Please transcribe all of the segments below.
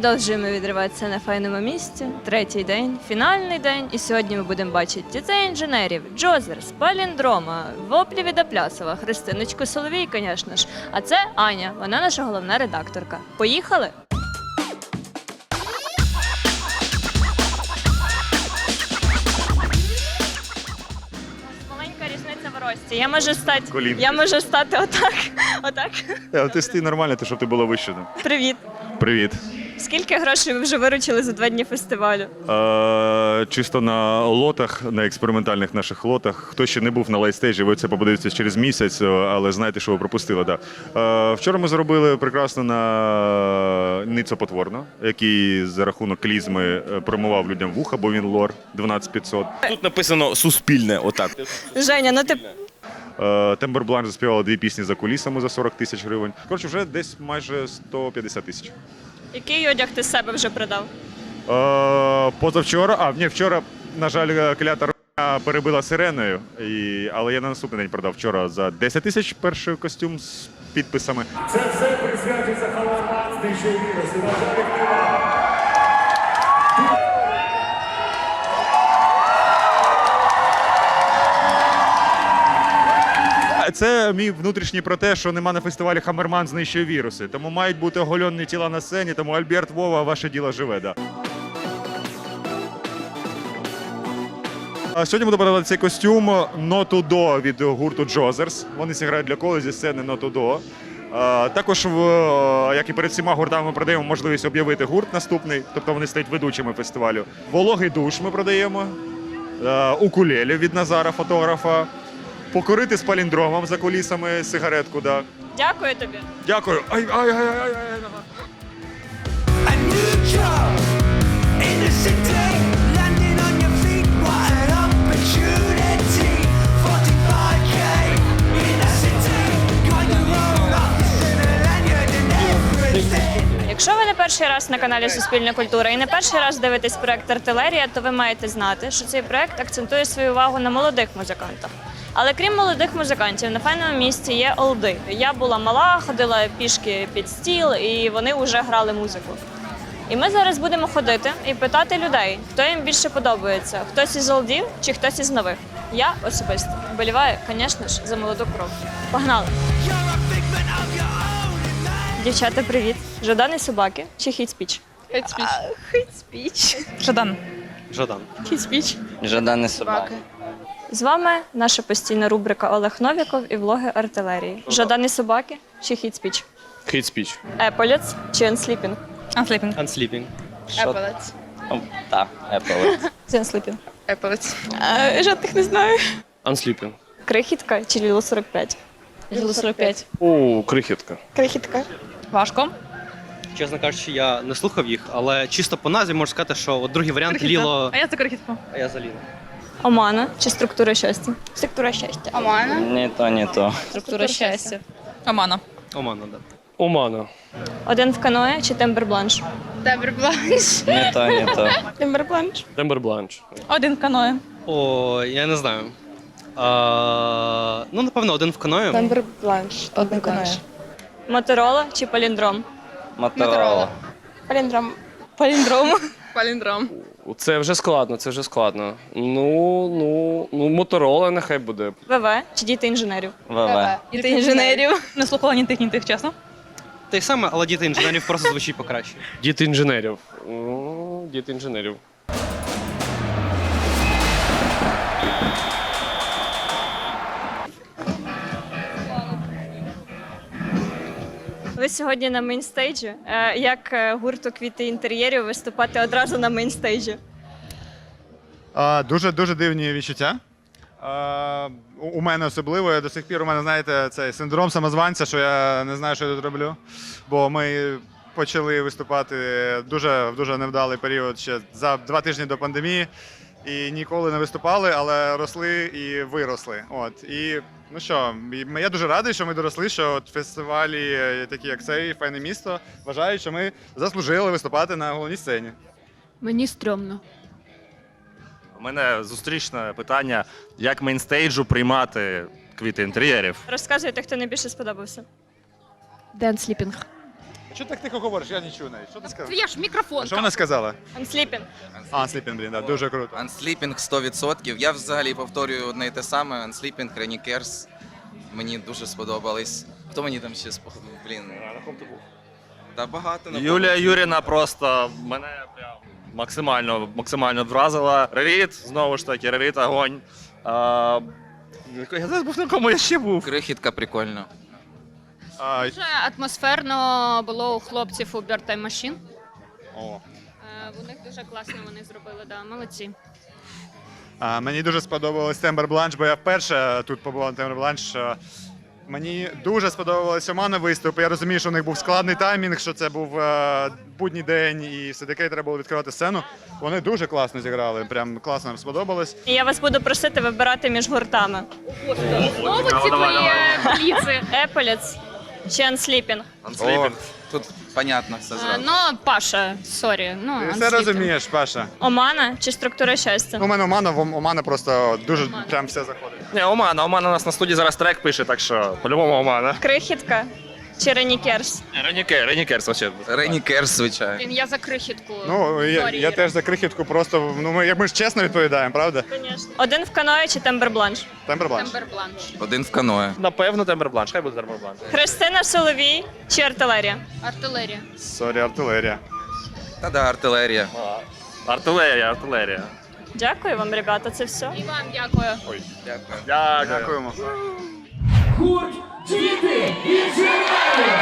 продовжуємо відриватися на файному місці. Третій день, фінальний день. І сьогодні ми будемо бачити дітей інженерів, Джозерс, Паліндрома, Воплі від Аплясова, Христиночку Соловій, звісно ж. А це Аня, вона наша головна редакторка. Поїхали! Маленька різниця в рості. Я можу стати. Колінки. Я можу стати отак. Отак. Е, Ти стій нормально, ти щоб ти було вищена. Привіт. Привіт. Скільки грошей ви вже виручили за два дні фестивалю? Е, чисто на лотах, на експериментальних наших лотах. Хто ще не був на лайтстейджі, ви це побудуєте через місяць, е, але знаєте, що ви пропустили. Да. Е, вчора ми заробили прекрасно на Ницо Потворно, який за рахунок клізми е, промивав людям вуха, бо він лор 12500. Тут написано суспільне, отак. Женя, ну ти Е, Тембер Бланш заспівала дві пісні за кулісами за 40 тисяч гривень. Коротше, вже десь майже 150 тисяч. Який одяг ти з себе вже продав? Е, позавчора, а ні, вчора, на жаль, клята р***а перебила сиреною, і, але я на наступний день продав вчора за 10 тисяч перший костюм з підписами. Це все присвячується халатам, знищує Це мій внутрішній про те, що нема на фестивалі Хамерман знищує віруси. Тому мають бути оголені тіла на сцені, тому Альберт Вова, ваше діло живе. Да. Сьогодні буду подавати цей костюм to Do від гурту Джозерс. Вони зіграють для колу зі сцени Do. А, Також, як і перед всіма гуртами, ми продаємо можливість об'явити гурт наступний, тобто вони стають ведучими фестивалю. Вологий душ ми продаємо, укулелі від Назара, фотографа, покорити з паліндромом за кулісами сигаретку. Да. Дякую тобі. Дякую. Ай, ай, ай, ай, ай, ай. A new job in the city, landing on your feet. What an opportunity! 45k in the city, got your own office and a lanyard and everything. Якщо ви не перший раз на каналі Суспільна культура і не перший раз дивитесь проект Артилерія, то ви маєте знати, що цей проект акцентує свою увагу на молодих музикантах. Але крім молодих музикантів, на файному місці є олди. Я була мала, ходила пішки під стіл, і вони вже грали музику. І ми зараз будемо ходити і питати людей, хто їм більше подобається: хтось із олдів чи хтось із нових. Я особисто вболіваю, звісно ж, за молоду кров. Погнали! Дівчата, привіт! Жаданий собаки чи хейт-спіч? Хейт-спіч. Жадан. Жадан. Хейт-спіч. Жадані собаки. З вами наша постійна рубрика Олег Новіков і влоги артилерії. Жадані собаки чи хейт-спіч? Хейт спіч. Еполец чи енсліпінг? Ансліпінг. Unsleeping. Еполець. Так, еполець. Зенсліпінг. Еполець. Жодних не знаю. Unsleeping. Крихітка чи Ліло 45? Ліло 45. О, крихітка. Крихітка. Важко. Чесно кажучи, я не слухав їх, але чисто по назві можу сказати, що от другий варіант Крихітка. Ліло, А я за крихітку. а я за Ліло. Омана чи структура щастя? Структура щастя. Ні то, ні то. Структура щастя. Омана. Омана, да. Омана. Один в каное чи тембербланш? Ні то, ні то. Тембербланш. Тембер Бланш. Один каное. О, я не знаю. А, ну, напевно, один в каною. Один каное. Моторола чи паліндром? Моторола. Паліндром. Паліндром. Паліндром. Це вже складно, це вже складно. Ну, ну, ну, моторола нехай буде. ВВ чи діти інженерів? ВВ. Діти інженерів. Не слухала ні тих, ні тих, чесно. Те саме, але діти інженерів просто звучить покраще. Діти інженерів. Ну, діти інженерів. Ви сьогодні на мейнстейджі. Як е, гурту квіти інтер'єрів виступати одразу на мейнстейджі? Дуже дуже дивні відчуття. У мене особливо. Я до сих пір у мене, знаєте, цей синдром самозванця, що я не знаю, що я тут роблю. Бо ми почали виступати дуже в дуже невдалий період ще за два тижні до пандемії. І ніколи не виступали, але росли і виросли. От і ну що, я дуже радий, що ми доросли. Що от фестивалі, е, такі як цей файне місто, вважають, що ми заслужили виступати на головній сцені. Мені стрьомно. У мене зустрічне питання: як мейнстейджу приймати квіти інтер'єрів? Розказуйте, хто найбільше сподобався. Ден сліпінг. Що так тихо говориш? Я не чую навіть. Що ти сказала? Я ж мікрофон. Що вона сказала? I'm sleeping. А, Sleeping, блін, да, дуже круто. Unsleeping 100%. Я взагалі повторюю одне і те саме. Unsleeping, Cares. Мені дуже сподобались. Хто мені там ще сподобав? Блін. Та багато на Юлія Юріна просто мене прям максимально, максимально вразила. Реріт, знову ж таки, Реріт огонь. А, я забув, на кому я ще був. Крихітка прикольно. А, Дуже атмосферно було у хлопців у Bird Time Machine. о. Е, У них дуже класно вони зробили, да, молодці. А, мені дуже сподобалось Тембер Бланш, бо я вперше тут побував на Тембер Бланш. Мені дуже сподобалось Омана виступ. Я розумію, що у них був складний таймінг, що це був е, будній день, і все таки треба було відкривати сцену. Вони дуже класно зіграли. Прям класно нам сподобалось. І я вас буду просити вибирати між гуртами. Знову ці твої е, пліци. Еполіц чи Unsleeping? О, тут понятно все Е, зразу. Ну, Паша, сорі. Ну, Ти все Unsleeping. розумієш, Паша. Омана чи структура щастя? Ну, У мене Омана, в Омана просто дуже прям все заходить. Ні, Омана, Омана у нас на студії зараз трек пише, так що по-любому Омана. Крихітка чи Ренікерс? Ренікер, Ренікерс, вообще. Rainy Cares, звичайно. Блін, я за крихітку. Ну, я, я теж за крихітку просто, ну ми, як ми ж чесно відповідаємо, правда? Один в каної чи Тембер Бланш? Тембер Бланш. Тембер Бланш. Один в каное. Напевно, Тембер Бланш, хай буде Тембер Бланш. Христина Соловій чи артилерія? Артилерія. Сорі, артилерія. Та да, артилерія. Артилерія, артилерія. Дякую вам, ребята, це все. І вам дякую. Дякую. Дякую. Дякуємо. Гурт Діти інженери!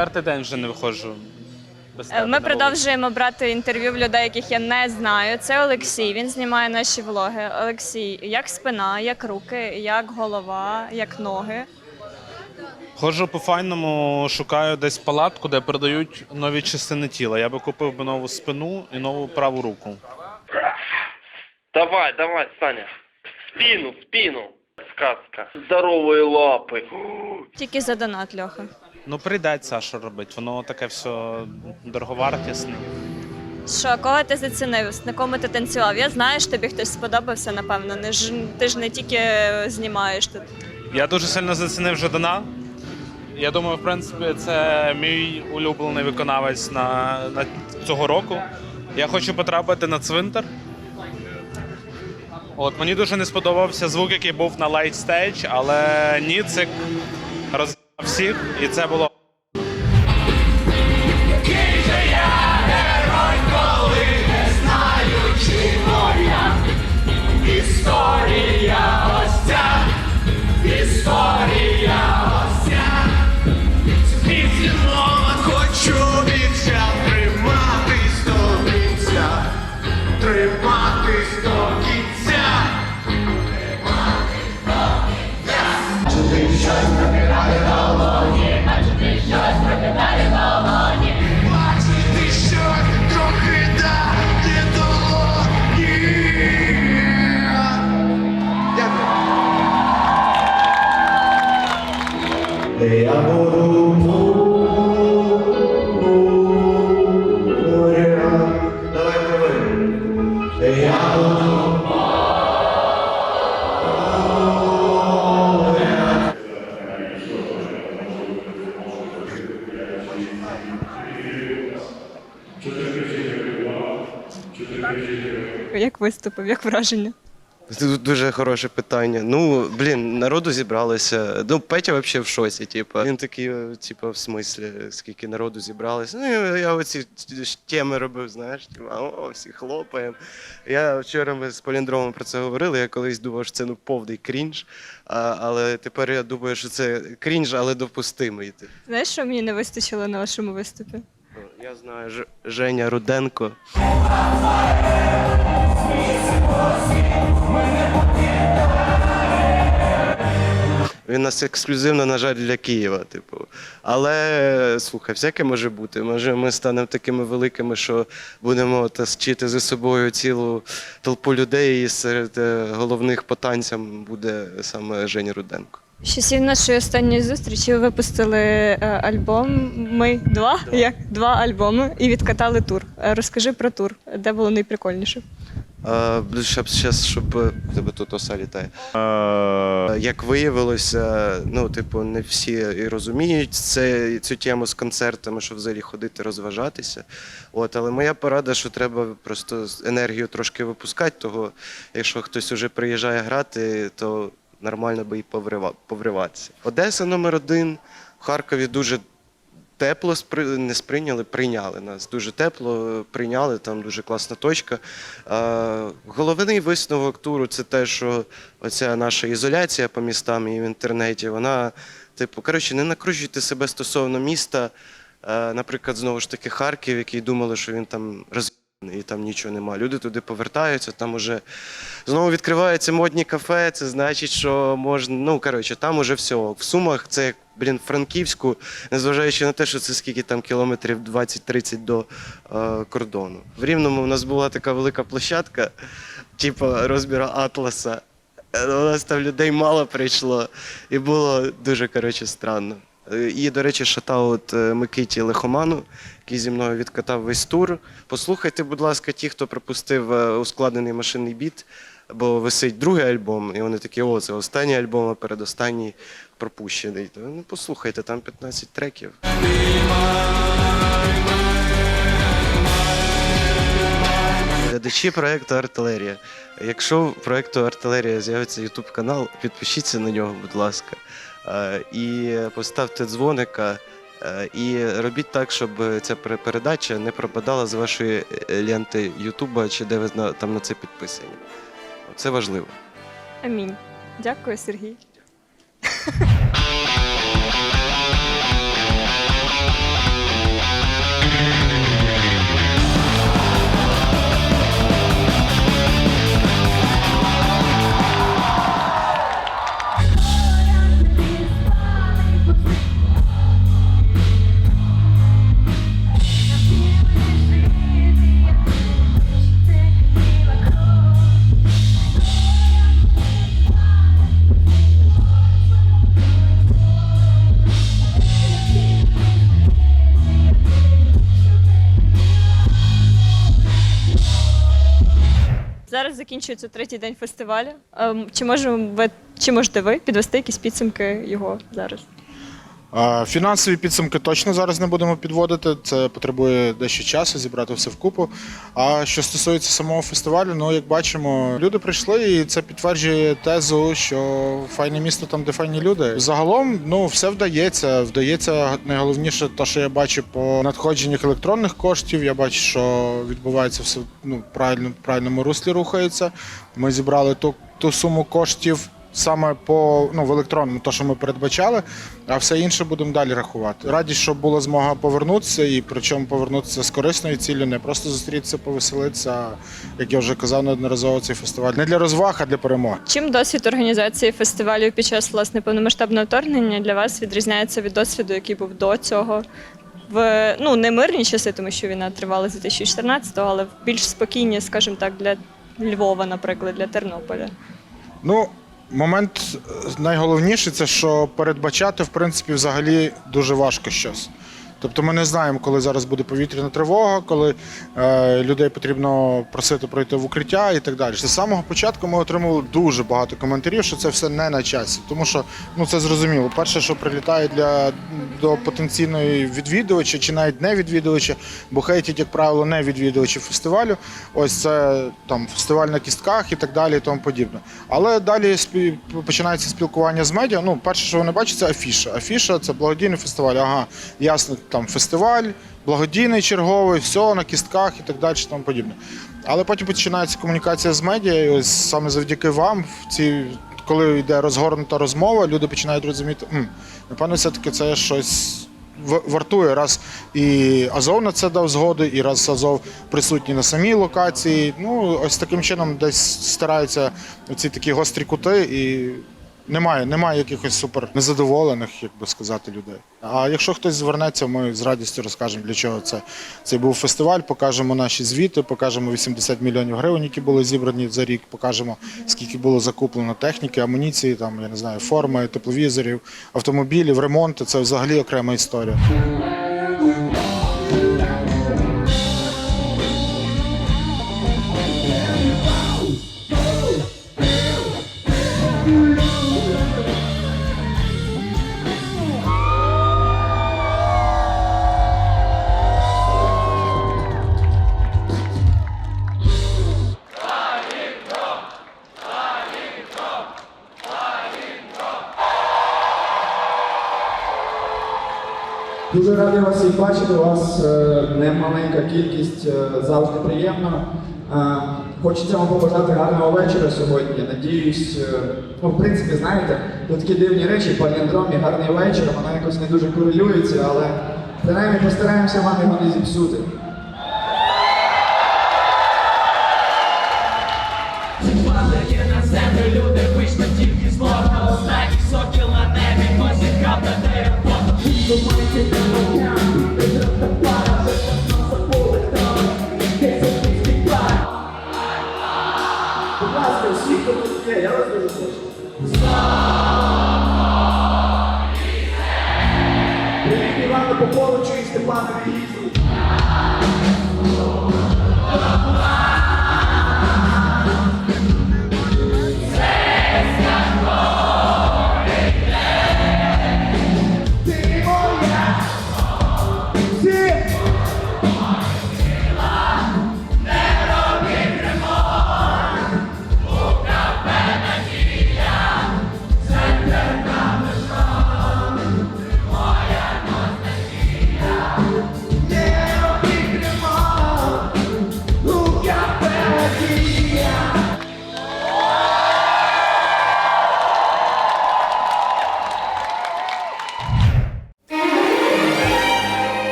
Четвертий день вже не виходжу. Без Е, Ми продовжуємо брати інтерв'ю в людей, яких я не знаю. Це Олексій. Він знімає наші влоги. Олексій, як спина, як руки, як голова, як ноги. Ходжу по файному, шукаю десь палатку, де продають нові частини тіла. Я би купив би нову спину і нову праву руку. Давай, давай, Саня. Спину, спину. Сказка. Здорової лапи. Тільки за донат, Льоха. Ну, прийдеться, що робить. Воно таке все дороговартісне. Що, кого ти зацінив? На кому ти танцював? Я знаю, що тобі хтось сподобався, напевно. Не ж ти ж не тільки знімаєш тут. Я дуже сильно зацінив Жадана. Я думаю, в принципі, це мій улюблений виконавець на, на цього року. Я хочу потрапити на цвинтар. От мені дуже не сподобався звук, який був на Light Stage, але Ніцик всіх, і це було Я буду Як виступив, як враження? Це дуже хороше питання. Ну, блін, народу зібралося. Ну, Петя взагалі в шоці. Типу. Він такий, е, типу, в смислі, скільки народу зібралося. Ну, я- оці теми робив, знаєш, типу, о, всі хлопаємо. Я вчора ми з Поліндромом про це говорили. Я колись думав, що це ну, повний крінж. А, але тепер я думаю, що це крінж, але допустимий. Типу. Знаєш, що мені не вистачило на вашому виступі? Я знаю, Ж- Женя Руденко. Він у нас ексклюзивно, на жаль, для Києва. Типу. Але слухай, всяке може бути. Може, ми станемо такими великими, що будемо тащити за собою цілу толпу людей, і серед е, головних по танцям буде саме Женя Руденко. З часів нашої останньої зустрічі ви випустили е, альбом. Ми два, як два альбоми і відкатали тур. Е, Розкажи про тур, де було найприкольніше. А, щоб зараз, щоб е, тебе тут оса літає. Як виявилося, ну, типу, не всі і розуміють це, цю тему з концертами, що взагалі ходити, розважатися. От, але моя порада, що треба просто енергію трошки випускати, того, якщо хтось уже приїжджає грати, то нормально би і поврива- повриватися. Одеса номер один, в Харкові дуже тепло не сприйняли, прийняли нас. Дуже тепло прийняли, там дуже класна точка. Головний висновок туру це те, що оця наша ізоляція по містам і в інтернеті, вона, типу, коротше, не накручуйте себе стосовно міста. Наприклад, знову ж таки, Харків, який думали, що він там роз і там нічого нема. Люди туди повертаються, там уже знову відкриваються модні кафе. Це значить, що можна. Ну коротше, там уже все. В Сумах це як блін, Франківську, незважаючи на те, що це скільки там кілометрів 20-30 до е, кордону. В Рівному у нас була така велика площадка, типу розміру Атласа. Е, У нас там людей мало прийшло, і було дуже коротше странно. Е, І, до речі, шатаут е, Микиті Лихоману, який зі мною відкатав весь тур. Послухайте, будь ласка, ті, хто пропустив е, ускладнений машинний біт, бо висить другий альбом, і вони такі, о, це останній альбом, а передостанній пропущений. Ну, послухайте, там 15 треків. Глядачі проекту Артилерія. Якщо в проекту Артилерія з'явиться YouTube канал, підпишіться на нього, будь ласка. Е, І поставте дзвоника. е, І робіть так, щоб ця пере- передача не пропадала з вашої е, ленти Ютуба чи де ви там на це підписані. Це важливо. Амінь. Дякую, Сергій. Закінчується третій день фестивалю. Ем, Чи можемо ви чи можете ви підвести якісь підсумки його зараз? Фінансові підсумки точно зараз не будемо підводити. Це потребує дещо часу зібрати все вкупу. А що стосується самого фестивалю, ну як бачимо, люди прийшли, і це підтверджує тезу, що файне місто там, де файні люди. Загалом, ну все вдається. Вдається найголовніше, те, що я бачу по надходженнях електронних коштів. Я бачу, що відбувається все ну правильно правильному руслі рухається. Ми зібрали ту, ту суму коштів саме по ну в електронному, то що ми передбачали, а все інше будемо далі рахувати. Раді, щоб була змога повернутися, і причому повернутися з корисною ціллю, не просто зустрітися, повеселитися. а, Як я вже казав неодноразово, цей фестиваль не для розваг, а для перемоги. Чим досвід організації фестивалю під час власне повномасштабного вторгнення для вас відрізняється від досвіду, який був до цього? В ну не мирні часи, тому що війна тривала з 2014-го, але в більш спокійні, скажімо так, для Львова, наприклад, для Тернополя. Ну, момент найголовніший це що передбачати, в принципі, взагалі дуже важко щось. Тобто ми не знаємо, коли зараз буде повітряна тривога, коли е, людей потрібно просити пройти в укриття і так далі. З самого початку ми отримали дуже багато коментарів, що це все не на часі. Тому що ну це зрозуміло. Перше, що прилітає для до потенційної відвідувача чи навіть не відвідувача, бо хейтять, як правило, не відвідувачі фестивалю. Ось це там фестиваль на кістках і так далі, і тому подібне. Але далі спі... починається спілкування з медіа. Ну, перше, що вони бачать, це афіша. Афіша це благодійний фестиваль. Ага, ясно, там фестиваль, благодійний черговий, все на кістках і так далі, тому подібне. Але потім починається комунікація з медіа, і ось саме завдяки вам в ці. Коли йде розгорнута розмова, люди починають розуміти, «М, напевно, все-таки це щось вартує. Раз і Азов на це дав згоду, і раз Азов присутній на самій локації. Ну, ось таким чином десь стараються ці такі гострі кути і Немає, немає якихось супер незадоволених, як би сказати, людей. А якщо хтось звернеться, ми з радістю розкажемо, для чого це. Це був фестиваль, покажемо наші звіти, покажемо 80 мільйонів гривень, які були зібрані за рік, покажемо, скільки було закуплено техніки, амуніції, там, я не знаю, форми, тепловізорів, автомобілів, ремонти. Це взагалі окрема історія. Дуже радий вас всіх бачити. У вас е, немаленька кількість, е, завжди приємно. Е, Хочеться вам побажати гарного вечора сьогодні. Надіюсь, ну, в принципі, знаєте, тут такі дивні речі, паліндром і гарний вечір, воно якось не дуже корелюється, але принаймні постараємося вам його не зіпсути. Будь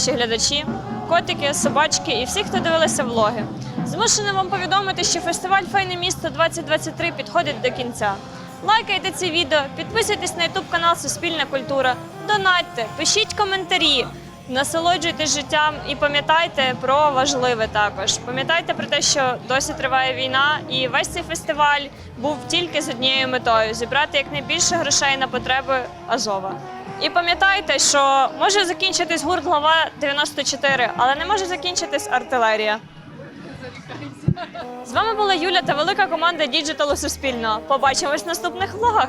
наші глядачі, котики, собачки і всі, хто дивилися влоги. Змушений вам повідомити, що фестиваль Файне місто 2023 підходить до кінця. Лайкайте це відео, підписуйтесь на YouTube канал Суспільна культура, донатьте, пишіть коментарі, насолоджуйтесь життям і пам'ятайте про важливе також. Пам'ятайте про те, що досі триває війна, і весь цей фестиваль був тільки з однією метою зібрати якнайбільше грошей на потреби Азова. І пам'ятайте, що може закінчитись гурт глава 94, але не може закінчитись артилерія. З вами була Юля та велика команда діджиталу Суспільного. Побачимось в наступних влогах.